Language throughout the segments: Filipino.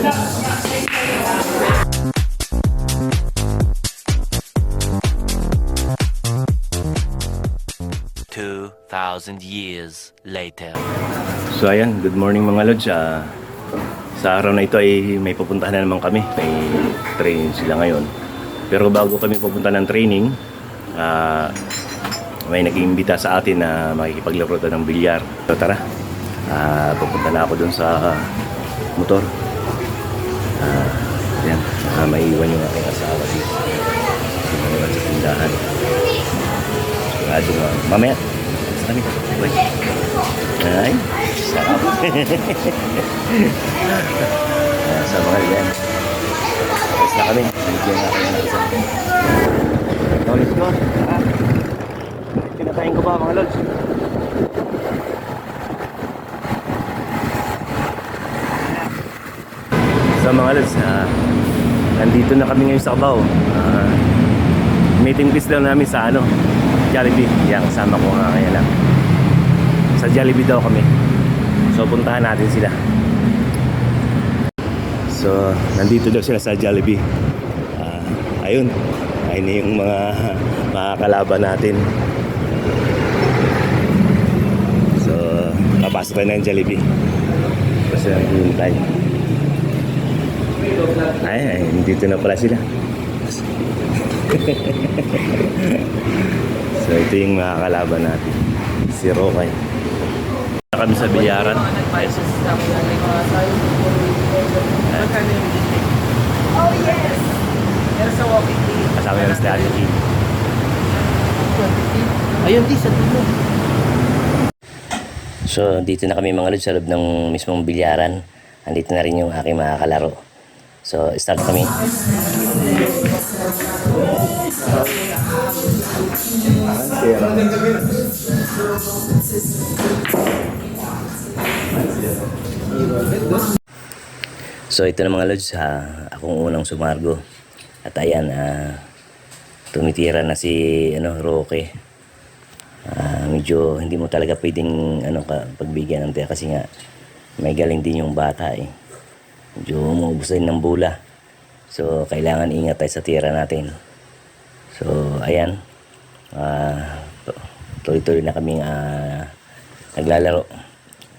Two thousand years later. So ayan, good morning mga lods. Ah, sa araw na ito ay may pupuntahan na naman kami. May training sila ngayon. Pero bago kami pupunta ng training, ah, may nag-iimbita sa atin na makikipaglaro daw ng bilyar. So tara, ah, pupunta na ako dun sa motor. Ah, yan, ah, may iwan yung aking asawa dito. May iwan sa tindahan. Sigurado nga. Mamaya, sa kami. Wait. Ay, sarap. Ayan, sa mga yan. Tapos na kami. Bigyan na kami ng. So, let's go. Tara. Kinakain ko ba mga lods? So mga lods, ah, nandito na kami ngayon sa Cabao. Ah, meeting place lang namin sa ano, Jollibee. Yan, kasama ko nga kaya lang. Sa Jollibee daw kami. So puntahan natin sila. So, nandito daw sila sa Jollibee. Ah, ayun. Ayun yung mga makakalaban natin. So, papasok tayo ng Jollibee. Kasi naghihintay. Ay, ay, dito na pala sila. so, ito yung makakalaban natin. Si Rokay. Kami sa bilyaran. Oh, yes. Pero sa walking day. Kasama namin si Ate Kim. Ayun, di, sa dulo. So, dito na kami mga lods sa loob ng mismong bilyaran. Andito na rin yung aking mga kalaro. So, start kami. So, ito na mga lods, ha, akong unang sumargo. At ayan, ah, tumitira na si ano, Roque. Ah, medyo hindi mo talaga pwedeng ano ka pagbigyan ng tiya kasi nga may galing din yung bata eh. Medyo umuubos din ng bula. So kailangan ingat tayo sa tira natin. So ayan. Ah, tuloy-tuloy na kaming ah, naglalaro.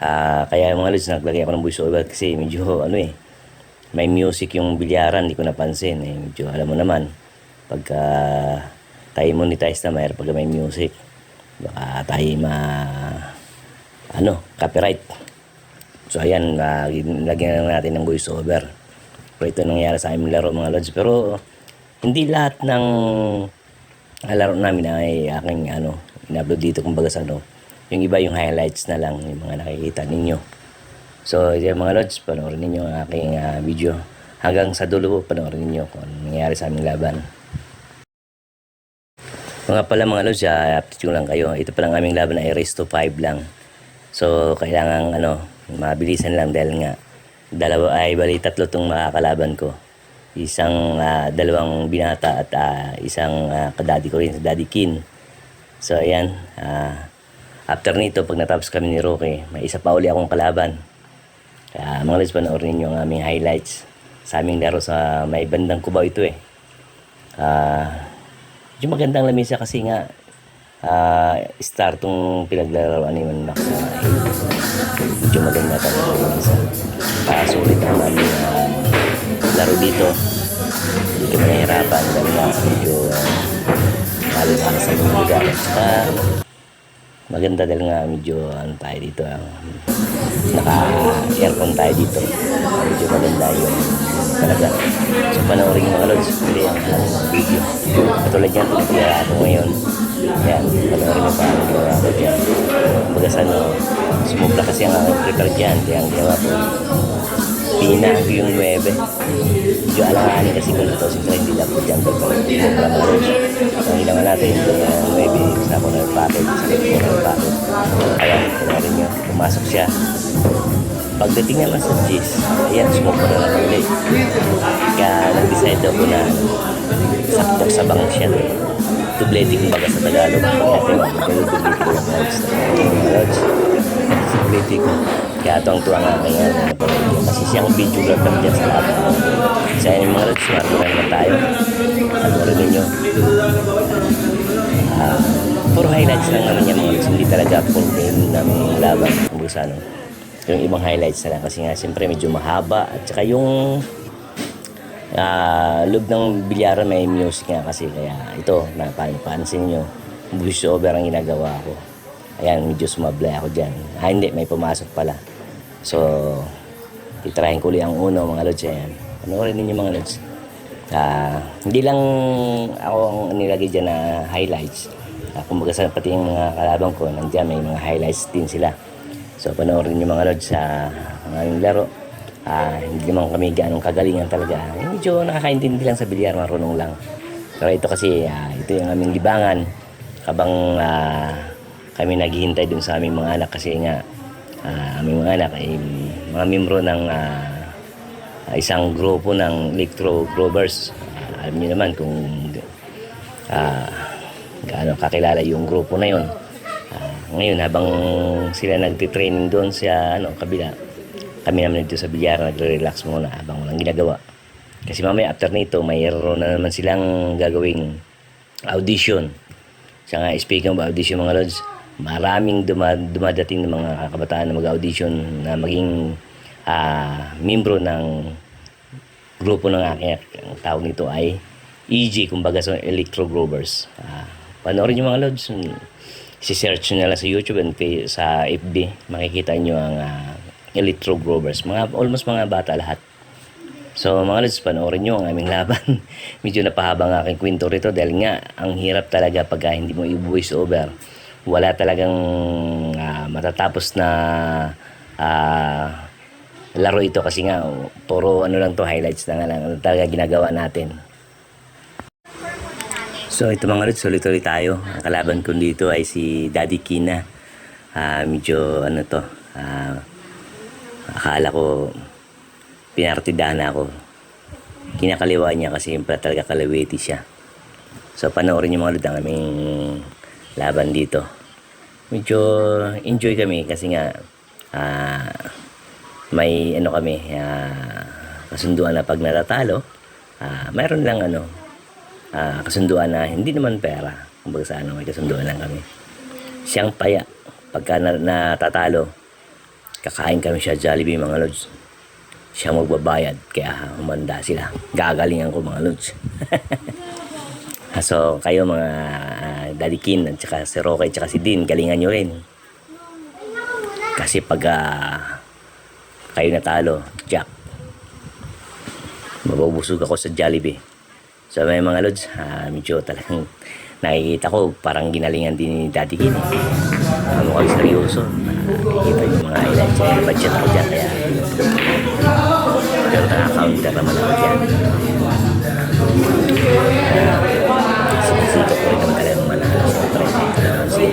Ah, kaya mga lods naglagay ako ng voice over kasi medyo ano eh may music yung bilyaran, hindi ko napansin eh. Medyo alam mo naman pagka tayo monetize na mayroon pag may music baka tayo ma ano copyright so ayan uh, lagyan na natin ng voice over pero ito nangyari sa aming laro mga lods. Pero hindi lahat ng ah, laro namin ay aking ano in-upload dito kumbaga sa ano. Yung iba yung highlights na lang yung mga nakikita ninyo. So yung mga lods panoorin ninyo ang aking ah, video. Hanggang sa dulo po panoorin ninyo kung ano nangyari sa aming laban. Mga pala mga lods, uh, update ko lang kayo. Ito pa lang aming laban ay race to 5 lang. So, kailangan ano, mabilisan lang dahil nga dalawa ay bali tatlo tong makakalaban ko. Isang ah, dalawang binata at ah, isang uh, kadadi ko rin, sa Daddy Kin. So, ayan. ah, after nito, pag natapos kami ni Roque, may isa pa uli akong kalaban. Kaya mga lods, panoorin ninyo ang aming highlights sa aming laro sa may bandang Cubao ito eh. Ah, medyo magandang lamisa kasi nga ah star tong pinaglalaroan ni Manmax sa medyo maganda talaga yung lamisa uh, sulit ang namin ah, laro dito. Hindi kami nahihirapan dahil nga medyo uh, mahal sa mga lugar. Uh, maganda dahil nga medyo ano tayo dito ang naka aircon tayo dito. Medyo maganda yung talaga. So panoorin mga lods pili ang ang video. Katulad yan pinagkaya ako ngayon yan panoorin yung paano ko dyan. Bagas ano sumubla kasi ang aking prepare dyan kaya ang ginawa ko pinag yung 9 medyo alanganin kasi kung ito siyempre hindi lang po dyan pero sumubla mga lods so ginawa natin yung 9 sa ako ng packet sa likod ko ng packet kaya panoorin nyo pumasok siya. Pagdating naman sa G's, ayan, sumubra na lang ulit. Kaya nag-decide ako na sakto sa bang siya. Tubleti kumbaga sa Tagalog. Tubleti ko. Kaya ito ang tuwa nga kay ano, kasi siyang videographer dyan sa lahat. Sa inyo mga lods, marami naman tayo. Ano rin ninyo. Ah, puro highlights lang naman yan mga lods. Hindi talaga full game namin laban. Kung sa ano. Yung ibang highlights na lang kasi nga siyempre medyo mahaba at saka yung Ah, loob ng bilyaran may music nga kasi kaya ito napansin nyo voice over ang ginagawa ko. Ayan medyo sumablay ako dyan. Ah hindi may pumasok pala. So titrahin ko ulit ang uno mga lods ayan. Panoorin ninyo mga lods. Ah hindi lang ako ang nilagay dyan na highlights. Ah, kumbaga sa pati yung mga kalabang ko nandiyan may mga highlights din sila. So panoorin nyo mga lods sa aming laro Ah, hindi naman kami ganong kagalingan talaga. Medyo nakakaintindi lang sa bilyar, marunong lang. Pero ito kasi, ah, ito yung aming libangan. Habang ah, kami naghihintay dun sa aming mga anak kasi nga, ah, aming mga anak ay mga membro ng ah, isang grupo ng Electro Grovers. Ah, alam niyo naman kung ah, gaano kakilala yung grupo na yon. Ah, ngayon, habang sila nagtitraining doon sa ano, kabila, kami naman dito sa bilyar nagre-relax muna habang walang ginagawa. Kasi mamaya after nito, mayroon na naman silang gagawing audition. Siya nga, speaking of audition mga lods, maraming duma- dumadating ng mga kabataan na mag-audition na maging ah, membro ng grupo ng aking ang tawag nito ay EG, kumbaga sa Electro Grovers. Ah, panoorin nyo mga lods. Si-search nyo na lang sa YouTube and sa FB. Makikita nyo ang ah, Electro Grovers. Mga, almost mga bata lahat. So mga lods, panoorin nyo ang aming laban. Medyo napahaba ang aking kwento rito dahil nga ang hirap talaga pagka hindi mo i-voice over. Wala talagang ah, matatapos na ah, laro ito kasi nga puro ano lang to highlights na nga lang talaga ginagawa natin. So ito mga lods, ulit-ulit tayo. Ang kalaban ko dito ay si Daddy Kina. Ah, medyo ano to, ah, akala ko pinartidahan ako. Kinakaliwa niya kasi yung pala talaga kalawiti siya. So panoorin niyo mga lod ang aming laban dito. Medyo enjoy kami kasi nga ah, may ano kami ah, kasunduan na pag natatalo. ah, mayroon lang ano ah, kasunduan na hindi naman pera. Kumbaga sa ano, may kasunduan lang kami. Siyang paya pagka na, natatalo, kakain kami siya Jollibee mga lods. Siya magbabayad kaya humanda sila. Gagalingan ko mga lods. so kayo mga uh, Daddy Kin at saka si Roque at saka si Dean, galingan nyo rin. Kasi pag ah, kayo natalo, Jack, mabubusog ako sa Jollibee. So may mga lods, ah, medyo talagang nakikita ko parang ginalingan din ni Daddy Kin. Uh, mukhang seryoso. Nakikita yung mga highlights. May budget ako dyan kaya pero naka-counter naman ako dyan. Sinisito ko rin naman talaga manalo. Naman si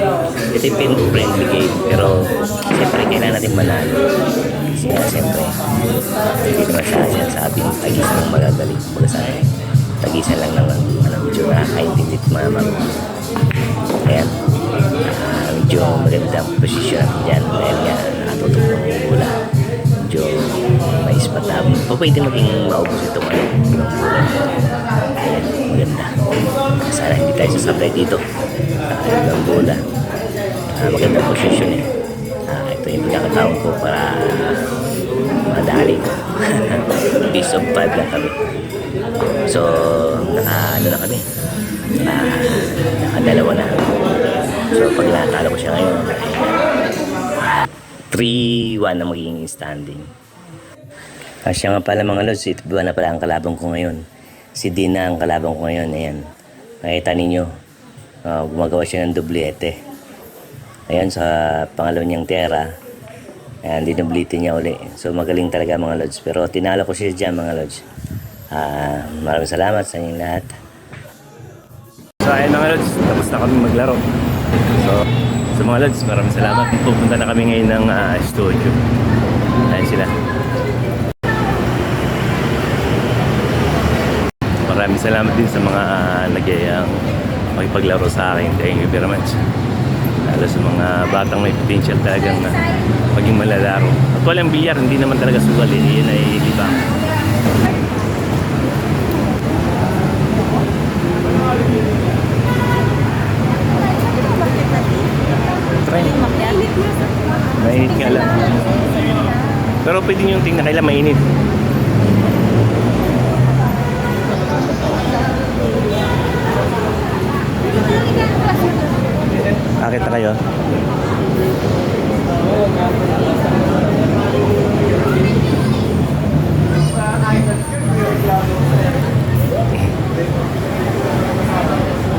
ito yung pin-friendly game. Pero siyempre kailangan natin manalo. Kasi nga siyempre, hindi naman sa akin sabi ng tagisan ng magagaling. Kumbaga sa akin, tagisan lang naman. Ano, medyo nakakaintindi at mga mag Ayan. Medyo magandang posisyon dyan dahil nga nakatutok ng bola. Medyo may spot na. Pa pwede maging maubos itong ano, yung bola. Ayan, maganda. Sana hindi tayo sasablay dito. Nakakalit ng bola. Ah, magandang posisyon eh. Ah, ito yung pagkakataon ko para madali ko. Piece of five lang kami. So, naka, ano na kami. Ah, nakadalawa na. So, pag natalo ko siya ngayon, ay, 3-1 na magiging standing. Ah, siya nga pala mga lods, ito ba na pala ang kalabang ko ngayon. Si Dina ang kalabang ko ngayon, ayan. Nakita ninyo, ah, gumagawa siya ng dublete. Ayan, sa pangalawa niyang tera, ayan, dinublite niya uli. So, magaling talaga mga lods. Pero tinalo ko siya dyan mga lods. Ah, maraming salamat sa inyong lahat. So ayun mga lods, tapos na kami maglaro. So, sa mga lods, maraming salamat. Pupunta na kami ngayon ng ah, studio. Ayun sila. Maraming salamat din sa mga uh, nagyayang makipaglaro sa akin. Thank you very much. Lalo sa mga batang may potential talagang uh, maging malalaro. At walang bilyar, hindi naman talaga sugal eh. Yun ay libang. Try. Mainit nga lang. Pero pwede nyo tingnan kailan mainit. Akit na kayo.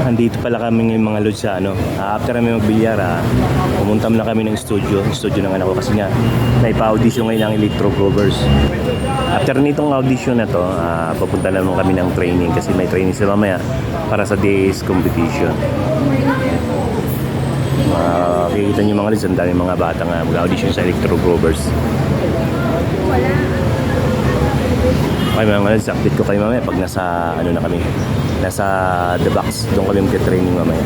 Andito pala kami ngayon mga lods. Ah, after kami magbilyar, ah, pumunta muna kami ng studio, studio ng anak ko kasi nga naipa-audition ngayon ang Electro Grovers. After nitong audition na to, ah, papunta na naman kami ng training kasi may training sila mamaya para sa DAS competition. Uh, kikita nyo mga lods, ang dami mga bata nga mag-audition sa Electro Grovers. Okay mga lods, update ko kayo mamaya pag nasa ano na kami. Nasa The Box, doon kami mag-training mamaya.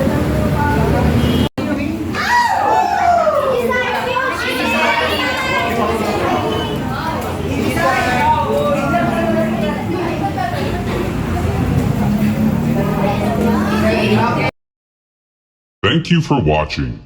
Thank you for watching.